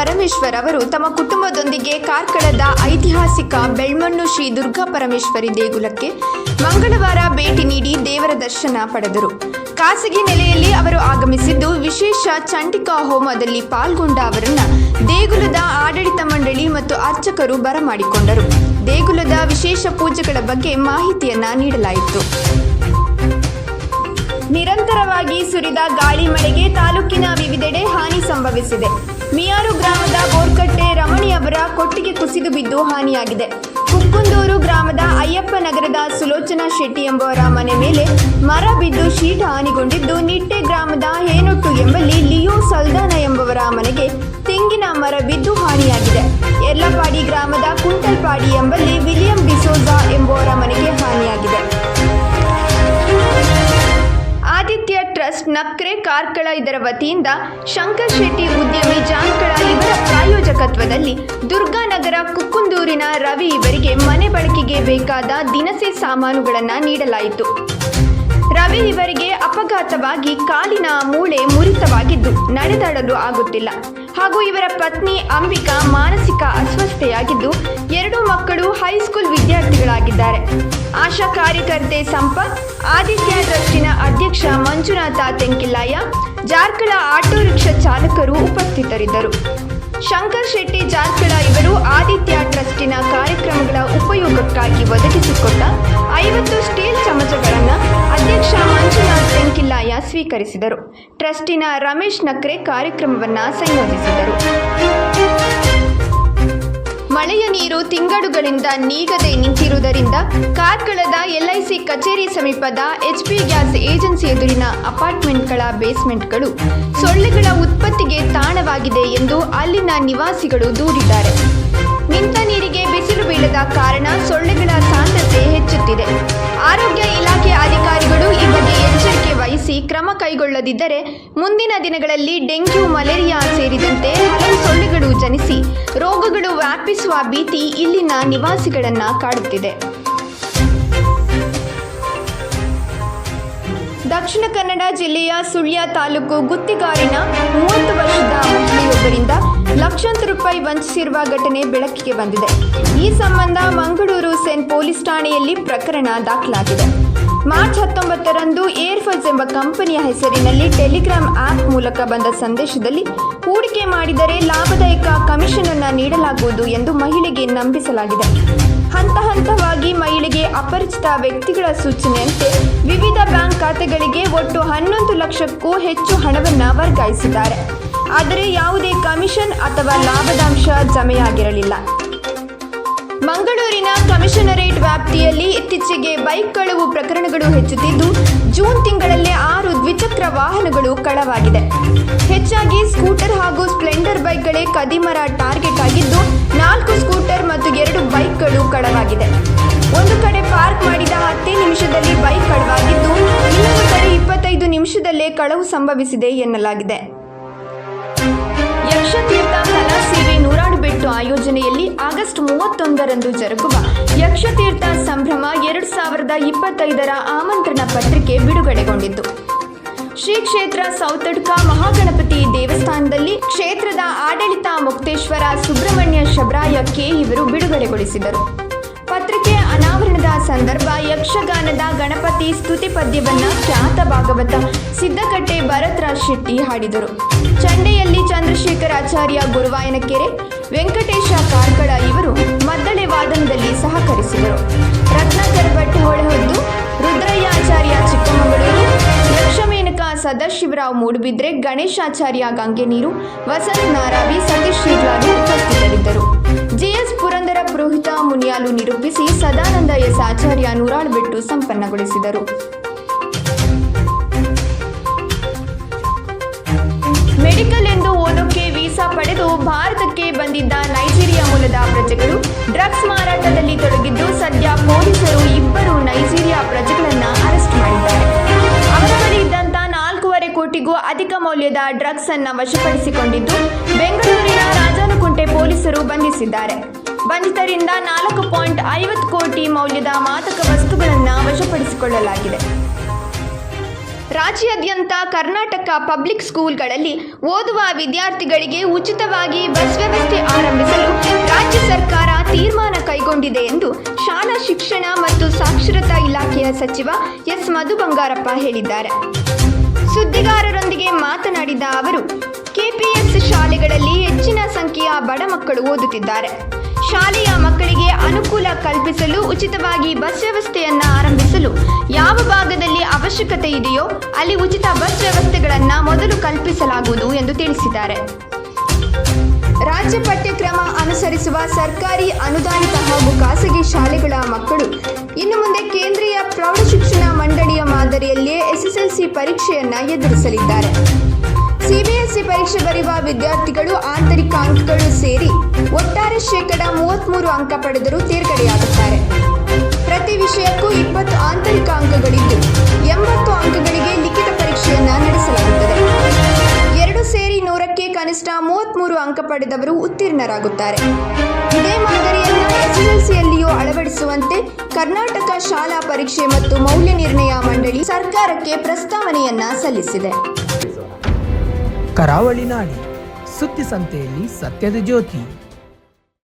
ಪರಮೇಶ್ವರ್ ಅವರು ತಮ್ಮ ಕುಟುಂಬದೊಂದಿಗೆ ಕಾರ್ಕಳದ ಐತಿಹಾಸಿಕ ಬೆಳ್ಮಣ್ಣು ಶ್ರೀ ದುರ್ಗಾ ಪರಮೇಶ್ವರಿ ದೇಗುಲಕ್ಕೆ ಮಂಗಳವಾರ ಭೇಟಿ ನೀಡಿ ದೇವರ ದರ್ಶನ ಪಡೆದರು. ಖಾಸಗಿ ನೆಲೆಯಲ್ಲಿ ಅವರು ಆಗಮಿಸಿದ್ದು ವಿಶೇಷ ಚಂಡಿಕಾ ಹೋಮದಲ್ಲಿ ಪಾಲ್ಗೊಂಡ ಅವರನ್ನು ದೇಗುಲದ ಆಡಳಿತ ಮಂಡಳಿ ಮತ್ತು ಅರ್ಚಕರು ಬರಮಾಡಿಕೊಂಡರು. ದೇಗುಲದ ವಿಶೇಷ ಪೂಜೆಗಳ ಬಗ್ಗೆ ಮಾಹಿತಿಯನ್ನ ನೀಡಲಾಯಿತು. ನಿರಂತರವಾಗಿ ಸುರಿದ ಗಾಳಿ ಮಳೆಗೆ ತಾಲೂಕಿನ ವಿವಿಧೆಡೆ ಹಾನಿ ಸಂಭವಿಸಿದೆ. ಮಿಯಾರು ಕೊಟ್ಟಿಗೆ ಕುಸಿದು ಬಿದ್ದು ಹಾನಿಯಾಗಿದೆ. ಕುಕ್ಕುಂದೂರು ಗ್ರಾಮದ ಅಯ್ಯಪ್ಪ ನಗರದ ಸುಲೋಚನಾ ಶೆಟ್ಟಿ ಎಂಬುವರ ಮನೆ ಮೇಲೆ ಮರ ಬಿದ್ದು ಶೀಟ್ ಹಾನಿಗೊಂಡಿದ್ದು ನಿಟ್ಟೆ ಗ್ರಾಮದ ಹೇನೊಟ್ಟು ಎಂಬಲ್ಲಿ ಲಿಯೋ ಸಲ್ದಾನ ಎಂಬುವರ ಮನೆಗೆ ತೆಂಗಿನ ಮರ ಬಿದ್ದು ಹಾನಿಯಾಗಿದೆ. ಯರ್ಲಪಾಡಿ ಗ್ರಾಮದ ಕುಂಟಲ್ಪಾಡಿ ಎಂಬಲ್ಲಿ ವಿಲಿಯಂ ಡಿಸೋಜಾ ಎಂಬುವರ ಮನೆಗೆ ಹಾನಿಯಾಗಿದೆ. ನಕ್ರೆ ಕಾರ್ಕಳ ಇದರ ವತಿಯಿಂದ ಶಂಕರ್ ಶೆಟ್ಟಿ ಉದ್ಯಮಿ ಜಾನ್ಕಳ ಇವರ ಪ್ರಾಯೋಜಕತ್ವದಲ್ಲಿ ದುರ್ಗಾನಗರ ಕುಕ್ಕುಂದೂರಿನ ರವಿ ಇವರಿಗೆ ಮನೆ ಬಳಕೆಗೆ ಬೇಕಾದ ದಿನಸಿ ಸಾಮಾನುಗಳನ್ನು ನೀಡಲಾಯಿತು. ರವಿ ಇವರಿಗೆ ಅಪಘಾತವಾಗಿ ಕಾಲಿನ ಮೂಳೆ ಮುರಿತವಾಗಿದ್ದು ನಡೆದಾಡಲು ಆಗುತ್ತಿಲ್ಲ. ಹಾಗೂ ಇವರ ಪತ್ನಿ ಅಂಬಿಕಾ ಮಾನಸಿಕ ಅಸ್ವಸ್ಥೆಯಾಗಿದ್ದು ಎರಡು ಮಕ್ಕಳು ಹೈಸ್ಕೂಲ್ ವಿದ್ಯಾರ್ಥಿಗಳಾಗಿದ್ದಾರೆ. ಆಶಾ ಕಾರ್ಯಕರ್ತೆ ಸಂಪತ್, ಆದಿತ್ಯ ಟ್ರಸ್ಟಿನ ಅಧ್ಯಕ್ಷ ಮಂಜುನಾಥ ತೆಂಕಿಲಾಯ ಜಾರ್ಕಳ ಆಟೋ ರಿಕ್ಷಾ ಚಾಲಕರು ಉಪಸ್ಥಿತರಿದ್ದರು. ಶಂಕರ್ ಶೆಟ್ಟಿ ಜಾರ್ಕಳ ಇವರು ಆದಿತ್ಯ ಟ್ರಸ್ಟಿನ ಕಾರ್ಯಕ್ರಮಗಳ ಉಪಯೋಗಕ್ಕಾಗಿ ಒದಗಿಸಿಕೊಟ್ಟ ಐವತ್ತು ಸ್ಟೀಲ್ ಚಮಚಗಳನ್ನು ಅಧ್ಯಕ್ಷ ಮಂಜುನಾಥ್ ತೆಂಕಿಲ್ಲಾಯ ಸ್ವೀಕರಿಸಿದರು. ಟ್ರಸ್ಟಿನ ರಮೇಶ್ ನಕ್ರೆ ಕಾರ್ಯಕ್ರಮವನ್ನು ಸಂಯೋಜಿಸಿದರು. ಮಳೆಯ ನೀರು ತಿಂಗಳುಗಳಿಂದ ನೀಗದೆ ನಿಂತಿರುವುದರಿಂದ ಕಾರ್ಕಳದ ಎಲ್ಐಸಿ ಕಚೇರಿ ಸಮೀಪದ ಎಚ್ಪಿ ಗ್ಯಾಸ್ ಏಜೆನ್ಸಿ ಎದುರಿನ ಅಪಾರ್ಟ್ಮೆಂಟ್ಗಳ ಬೇಸ್ಮೆಂಟ್ಗಳು ಸೊಳ್ಳೆಗಳ ಉತ್ಪತ್ತಿಗೆ ತಾಣವಾಗಿದೆ ಎಂದು ಅಲ್ಲಿನ ನಿವಾಸಿಗಳು ದೂರಿದ್ದಾರೆ. ನಿಂತ ನೀರಿಗೆ ಬಿಸಿಲು ಬೀಳದ ಕಾರಣ ಸೊಳ್ಳೆಗಳ ಸಾಂದ್ರತೆ ಹೆಚ್ಚುತ್ತಿದೆ. ಆರೋಗ್ಯ ಇಲಾಖೆ ಕ್ರಮ ಕೈಗೊಳ್ಳದಿದ್ದರೆ ಮುಂದಿನ ದಿನಗಳಲ್ಲಿ ಡೆಂಗ್ಯೂ, ಮಲೇರಿಯಾ ಸೇರಿದಂತೆ ಹಲವು ಸೊಳ್ಳೆಗಳು ಜನಿಸಿ ರೋಗಗಳು ವ್ಯಾಪಿಸುವ ಭೀತಿ ಇಲ್ಲಿನ ನಿವಾಸಿಗಳನ್ನು ಕಾಡುತ್ತಿದೆ. ದಕ್ಷಿಣ ಕನ್ನಡ ಜಿಲ್ಲೆಯ ಸುಳ್ಯ ತಾಲೂಕು ಗುತ್ತಿಗಾರಿನ ಮೂವತ್ತು ವರ್ಷದ ಮಹಿಳೆಯೊಬ್ಬರಿಂದ ಲಕ್ಷಾಂತರ ರೂಪಾಯಿ ವಂಚಿಸಿರುವ ಘಟನೆ ಬೆಳಕಿಗೆ ಬಂದಿದೆ. ಈ ಸಂಬಂಧ ಮಂಗಳೂರು ಸೆನ್ ಪೊಲೀಸ್ ಠಾಣೆಯಲ್ಲಿ ಪ್ರಕರಣ ದಾಖಲಾಗಿದೆ. ಮಾರ್ಚ್ ಹತ್ತೊಂಬತ್ತರಂದು ಏರ್ಫೋರ್ಸ್ ಎಂಬ ಕಂಪನಿಯ ಹೆಸರಿನಲ್ಲಿ ಟೆಲಿಗ್ರಾಮ್ ಆಪ್ ಮೂಲಕ ಬಂದ ಸಂದೇಶದಲ್ಲಿ ಹೂಡಿಕೆ ಮಾಡಿದರೆ ಲಾಭದಾಯಕ ಕಮಿಷನ್ ಅನ್ನು ನೀಡಲಾಗುವುದು ಎಂದು ಮಹಿಳೆಗೆ ನಂಬಿಸಲಾಗಿದೆ. ಹಂತ ಹಂತವಾಗಿ ಮಹಿಳೆಗೆ ಅಪರಿಚಿತ ವ್ಯಕ್ತಿಗಳ ಸೂಚನೆಯಂತೆ ವಿವಿಧ ಬ್ಯಾಂಕ್ ಖಾತೆಗಳಿಗೆ ಒಟ್ಟು ಹನ್ನೊಂದು ಲಕ್ಷಕ್ಕೂ ಹೆಚ್ಚು ಹಣವನ್ನು ವರ್ಗಾಯಿಸಿದ್ದಾರೆ. ಆದರೆ ಯಾವುದೇ ಕಮಿಷನ್ ಅಥವಾ ಲಾಭದಾಂಶ ಜಮೆಯಾಗಿರಲಿಲ್ಲ. ಮಂಗಳೂರಿನ ಕಮಿಷನರೇಟ್ ವ್ಯಾಪ್ತಿಯಲ್ಲಿ ಇತ್ತೀಚೆಗೆ ಬೈಕ್ ಕಳವು ಪ್ರಕರಣಗಳು ಹೆಚ್ಚುತ್ತಿದ್ದು, ಜೂನ್ ತಿಂಗಳಲ್ಲೇ ಆರು ದ್ವಿಚಕ್ರ ವಾಹನಗಳು ಕಳವಾಗಿದೆ ಹೆಚ್ಚಾಗಿ ಸ್ಕೂಟರ್ ಹಾಗೂ ಸ್ಪ್ಲೆಂಡರ್ ಬೈಕ್ಗಳೇ ಕದಿಮರ ಟಾರ್ಗೆಟ್ ಆಗಿದ್ದು, ನಾಲ್ಕು ಸ್ಕೂಟರ್ ಮತ್ತು ಎರಡು ಬೈಕ್ಗಳು ಕಳವಾಗಿದೆ ಒಂದು ಕಡೆ ಪಾರ್ಕ್ ಮಾಡಿದ ಹತ್ತೇ ನಿಮಿಷದಲ್ಲಿ ಬೈಕ್ ಕಳವಾಗಿದ್ದು, ಇನ್ನೊಂದು ಕಡೆ ಇಪ್ಪತ್ತೈದು ನಿಮಿಷದಲ್ಲೇ ಕಳವು ಸಂಭವಿಸಿದೆ ಎನ್ನಲಾಗಿದೆ. ನೂರಾಡು ಬೆಟ್ಟು ಆಯೋಜನೆಯಲ್ಲಿ ಆಗಸ್ಟ್ ಮೂವತ್ತೊಂದರಂದು ಜರುಗುವ ಯಕ್ಷತೀರ್ಥ ಸಂಭ್ರಮ ಎರಡು ಸಾವಿರದ ಇಪ್ಪತ್ತೈದರ ಆಮಂತ್ರಣ ಪತ್ರಿಕೆ ಬಿಡುಗಡೆಗೊಂಡಿತು ಶ್ರೀ ಕ್ಷೇತ್ರ ಸೌತಡ್ಕ ಮಹಾಗಣಪತಿ ದೇವಸ್ಥಾನದಲ್ಲಿ ಕ್ಷೇತ್ರದ ಆಡಳಿತ ಮುಕ್ತೇಶ್ವರ ಸುಬ್ರಹ್ಮಣ್ಯ ಶಬ್ರಾಯ ಕೆ ಇವರು ಬಿಡುಗಡೆಗೊಳಿಸಿದರು. ಸಂದರ್ಭ ಯಕ್ಷಗಾನದ ಗಣಪತಿ ಸ್ತುತಿ ಪದ್ಯವನ್ನ ಖ್ಯಾತ ಭಾಗವತ ಸಿದ್ದಕಟ್ಟೆ ಭರತ್ರಾಜ್ ಶೆಟ್ಟಿ ಹಾಡಿದರು. ಚಂಡೆಯಲ್ಲಿ ಚಂದ್ರಶೇಖರ ಆಚಾರ್ಯ ಗುರುವಾಯನಕೆರೆ, ವೆಂಕಟೇಶ ಕಾರ್ಕಳ ಇವರು ಮದ್ದಳೆ ವಾದನದಲ್ಲಿ ಸಹಕರಿಸಿದರು. ರತ್ನಾಕರ್ ಭಟ್ ಹೊಳೆಹೊದ್ದು ರುದ್ರಯ್ಯಾಚಾರ್ಯ ಚಿಕ್ಕಮಗಳೂರು ಯಕ್ಷಮೇನಕ ಸದಾಶಿವರಾವ್ ಮೂಡುಬಿದ್ರೆ ಗಣೇಶಾಚಾರ್ಯ ಗಂಗೆನೀರು, ವಸಂತ ನಾರಾವಿ, ಸತೀಶ್ ಶ್ರೀಗ್ಲಾಲು ಉಪಸ್ಥಿತರಿದ್ದರು. ಪುರಂದರ ಪುರೋಹಿತ ಮುನಿಯಾಲು ನಿರೂಪಿಸಿ ಸದಾನಂದ ಎಸ್ ಆಚಾರ್ಯ ನೂರಾಳು ಬಿಟ್ಟು ಸಂಪನ್ನಗೊಳಿಸಿದರು. ಮೆಡಿಕಲ್ ಎಂದು ಓದೋಕೆ ವೀಸಾ ಪಡೆದು ಭಾರತಕ್ಕೆ ಬಂದಿದ್ದ ನೈಜೀರಿಯಾ ಮೂಲದ ಪ್ರಜೆಗಳು ಡ್ರಗ್ಸ್ ಮಾರಾಟದಲ್ಲಿ ತೊಡಗಿದ್ದು ಸದ್ಯ ಪೊಲೀಸರು ಇಬ್ಬರು ನೈಜೀರಿಯಾ ಪ್ರಜೆಗಳನ್ನು ಅರೆಸ್ಟ್ ಮಾಡಿದ್ದಾರೆ. ಅವರ ಬಳಿ ಇದ್ದಂತ ನಾಲ್ಕೂವರೆ ಕೋಟಿಗೂ ಅಧಿಕ ಮೌಲ್ಯದ ಡ್ರಗ್ಸ್ ಅನ್ನು ವಶಪಡಿಸಿಕೊಂಡಿದ್ದು ಬೆಂಗಳೂರಿನ ರಾಜಾನುಕುಂಟೆ ಪೊಲೀಸರು ಬಂಧಿಸಿದ್ದಾರೆ. ಬಂಧಿತರಿಂದ ನಾಲ್ಕು ಪಾಯಿಂಟ್ ಐವತ್ತು ಕೋಟಿ ಮೌಲ್ಯದ ಮಾದಕ ವಸ್ತುಗಳನ್ನು ವಶಪಡಿಸಿಕೊಳ್ಳಲಾಗಿದೆ. ರಾಜ್ಯಾದ್ಯಂತ ಕರ್ನಾಟಕ ಪಬ್ಲಿಕ್ ಸ್ಕೂಲ್ಗಳಲ್ಲಿ ಓದುವ ವಿದ್ಯಾರ್ಥಿಗಳಿಗೆ ಉಚಿತವಾಗಿ ಬಸ್ ವ್ಯವಸ್ಥೆ ಆರಂಭಿಸಲು ರಾಜ್ಯ ಸರ್ಕಾರ ತೀರ್ಮಾನ ಕೈಗೊಂಡಿದೆ ಎಂದು ಶಾಲಾ ಶಿಕ್ಷಣ ಮತ್ತು ಸಾಕ್ಷರತಾ ಇಲಾಖೆಯ ಸಚಿವ ಎಸ್. ಮಧು ಬಂಗಾರಪ್ಪ ಹೇಳಿದ್ದಾರೆ. ಸುದ್ದಿಗಾರರೊಂದಿಗೆ ಮಾತನಾಡಿದ ಅವರು, ಕೆಪಿಎಸ್ ಶಾಲೆಗಳಲ್ಲಿ ಹೆಚ್ಚಿನ ಸಂಖ್ಯೆಯ ಬಡ ಮಕ್ಕಳು ಓದುತ್ತಿದ್ದಾರೆ. ಶಾಲೆಯ ಮಕ್ಕಳಿಗೆ ಅನುಕೂಲ ಕಲ್ಪಿಸಲು ಉಚಿತವಾಗಿ ಬಸ್ ವ್ಯವಸ್ಥೆಯನ್ನು ಆರಂಭಿಸಲು ಯಾವ ಭಾಗದಲ್ಲಿ ಅವಶ್ಯಕತೆ ಇದೆಯೋ ಅಲ್ಲಿ ಉಚಿತ ಬಸ್ ವ್ಯವಸ್ಥೆಗಳನ್ನು ಮೊದಲು ಕಲ್ಪಿಸಲಾಗುವುದು ಎಂದು ತಿಳಿಸಿದ್ದಾರೆ. ರಾಜ್ಯ ಪಠ್ಯಕ್ರಮ ಅನುಸರಿಸುವ ಸರ್ಕಾರಿ ಅನುದಾನಿತ ಹಾಗೂ ಖಾಸಗಿ ಶಾಲೆಗಳ ಮಕ್ಕಳು ಇನ್ನು ಮುಂದೆ ಕೇಂದ್ರೀಯ ಪ್ರೌಢಶಿಕ್ಷಣ ಮಂಡಳಿಯ ಮಾದರಿಯಲ್ಲಿಯೇ ಎಸ್ಎಸ್ಎಲ್ಸಿ ಪರೀಕ್ಷೆಯನ್ನು ಎದುರಿಸಲಿದ್ದಾರೆ. ಸಿಬಿಎಸ್ಇ ಪರೀಕ್ಷೆ ಬರೆಯುವ ವಿದ್ಯಾರ್ಥಿಗಳು ಆಂತರಿಕ ಅಂಕಗಳು ಸೇರಿ ಒಟ್ಟಾರೆ ಶೇಕಡ ಮೂವತ್ತ್ಮೂರು ಅಂಕ ಪಡೆದರೂ ತೇರ್ಗಡೆಯಾಗುತ್ತಾರೆ. ಪ್ರತಿ ವಿಷಯಕ್ಕೂ ಇಪ್ಪತ್ತು ಆಂತರಿಕ ಅಂಕಗಳಿದ್ದು ಎಂಬತ್ತು ಅಂಕಗಳಿಗೆ ಲಿಖಿತ ಪರೀಕ್ಷೆಯನ್ನ ನಡೆಸಲಾಗುತ್ತದೆ. ಎರಡು ಸೇರಿ ನೂರಕ್ಕೆ ಕನಿಷ್ಠ ಮೂವತ್ತ್ಮೂರು ಅಂಕ ಪಡೆದವರು ಉತ್ತೀರ್ಣರಾಗುತ್ತಾರೆ. ಇದೇ ಮಾದರಿಯನ್ನು ಎಸ್ಎಸ್ಎಲ್ಸಿಯಲ್ಲಿಯೂ ಅಳವಡಿಸುವಂತೆ ಕರ್ನಾಟಕ ಶಾಲಾ ಪರೀಕ್ಷೆ ಮತ್ತು ಮೌಲ್ಯ ನಿರ್ಣಯ ಮಂಡಳಿ ಸರ್ಕಾರಕ್ಕೆ ಪ್ರಸ್ತಾವನೆಯನ್ನ ಸಲ್ಲಿಸಿದೆ. ಕರಾವಳಿ ನಾಡಿ. ಸುದ್ದಿ ಸಂತೆಯಲ್ಲಿ ಸತ್ಯದ ಜ್ಯೋತಿ.